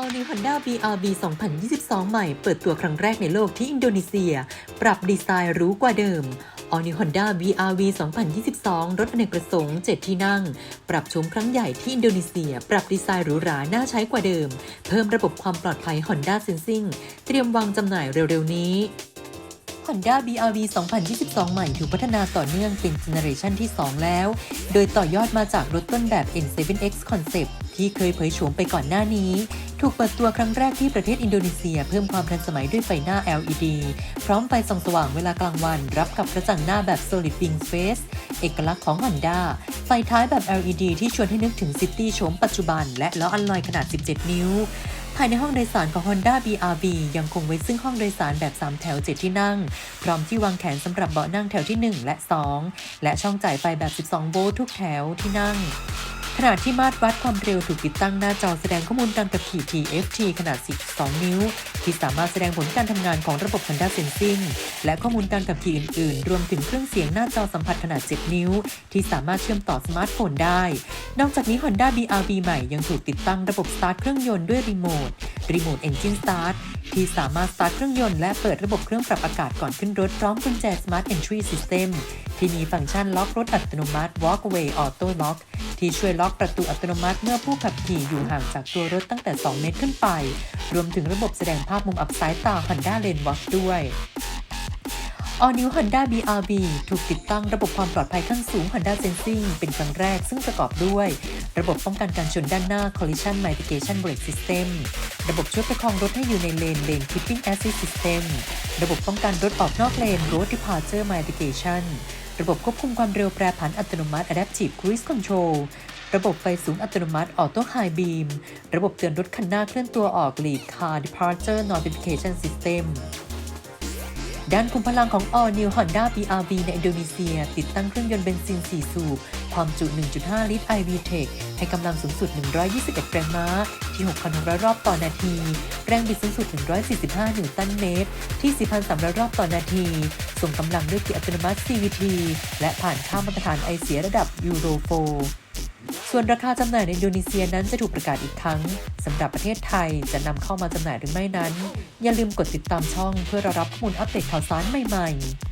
All New Honda BRV 2022 ใหม่เปิดตัวครั้งแรกในโลกที่อินโดนีเซีย ปรับดีไซน์รู้กว่าเดิม All New Honda BRV 2022 รถอเนกประสงค์ 7 ที่นั่ง ปรับชมครั้งใหญ่ที่อินโดนีเซีย ปรับดีไซน์หรูหราน่าใช้กว่าเดิม เพิ่มระบบความปลอดภัย Honda Sensing เตรียมวางจำหน่ายเร็วๆนี้ Honda BRV 2022 ใหม่ถูกพัฒนาต่อเนื่องเป็นเจเนอเรชันที่ 2 แล้ว โดยต่อยอดมาจากรถต้นแบบ N7X Concept ที่เคยเผยโฉมไปก่อนหน้านี้ ถูกเปิดตัวครั้งแรกที่ประเทศอินโดนีเซีย เพิ่มความทันสมัยด้วยไฟหน้า LED พร้อมไฟส่องสว่างเวลากลางวัน รับกับกระจังหน้าแบบ Solid Wing Space เอกลักษณ์ของ Honda ไฟท้ายแบบ LED ที่ชวนให้นึกถึงซิตี้โฉมปัจจุบัน และล้ออัลลอยขนาด 17 นิ้วายในห้องโดยสารของ Honda BRV ยังคงไว้ซึ่งห้องโดยสารแบบ 3 แถว 7 ที่นั่ง พร้อมที่วางแขนสำหรับเบาะนั่งแถวที่ 1 และ 2 และช่องจ่ายไฟแบบ 12 โวลต์ทุกแถวที่นั่ง ขณะที่มาตรวัดความเร็วถูกติดตั้งหน้าจอแสดงข้อมูลการขับขี่ TFT ขนาด 12 นิ้ว ที่สามารถแสดงผลการทำงานของระบบ Honda Sensing และข้อมูลการขับขี่อื่น ๆ รวมถึงเครื่องเสียงหน้าจอสัมผัสขนาด 7 นิ้ว ที่สามารถเชื่อมต่อสมาร์ทโฟนได้ นอกจากนี้ Honda BRV ใหม่ยังถูกติดตั้งระบบสตาร์ทเครื่องยนต์ด้วยรีโมทรีโมท Engine Start ที่สามารถสตาร์ทเครื่องยนต์และเปิดระบบเครื่องปรับอากาศก่อนขึ้นรถพร้อมกุญแจ Smart Entry System ที่มีฟังก์ชันล็อกรถอัตโนมัติ Walkaway Auto Lock ที่ช่วยล็อกประตูอัตโนมัติเมื่อผู้ขับขี่อยู่ห่างจากตัวรถตั้งแต่ 2 เมตรขึ้นไป รวมถึงระบบแสดงภาพมุมอับซ้ายตา Honda Lane Watch ด้วย All New Honda BRV ถูกติดตั้งระบบความปลอดภัยขั้นสูง Honda Sensing เป็นครั้งแรกซึ่งประกอบด้วย ระบบป้องกันการชนด้านหน้า Collision Mitigation Brake System ระบบช่วยประคองรถให้อยู่ในเลน Lane Keeping Assist System ระบบป้องกันรถออกนอกเลน Road Departure Mitigation ระบบควบคุมความเร็วแปรผันอัตโนมัติ Adaptive Cruise Control ระบบไฟสูงอัตโนมัติ Auto High Beam ระบบเตือนรถคันหน้าเคลื่อนตัวออก Lead Car Departure Notification System ด้านคุมพลังของ All New Honda BRV ในอินโดนีเซีย ติดตั้งเครื่องยนต์เบนซิน 4 สูบ ความจุ 1.5 ลิตร iVTEC ให้กำลังสูงสุด 121 แรงม้า ที่ 6,600 รอบต่อนาที แรงบิดสูงสุด 145 นิวตันเมตร ที่ 4,300 รอบต่อนาที ส่งกำลังด้วยเกียร์อัตโนมัติ CVT และผ่านค่ามาตรฐานไอเสียระดับ Euro 4 ส่วนราคาจำหน่ายในอินโดนีเซียนั้นจะถูกประกาศอีกครั้งสำหรับประเทศไทยจะนำเข้ามาจำหน่ายหรือไม่นั้น อย่าลืมกดติดตามช่องเพื่อรอรับข้อมูลอัปเดตข่าวสารใหม่ ๆ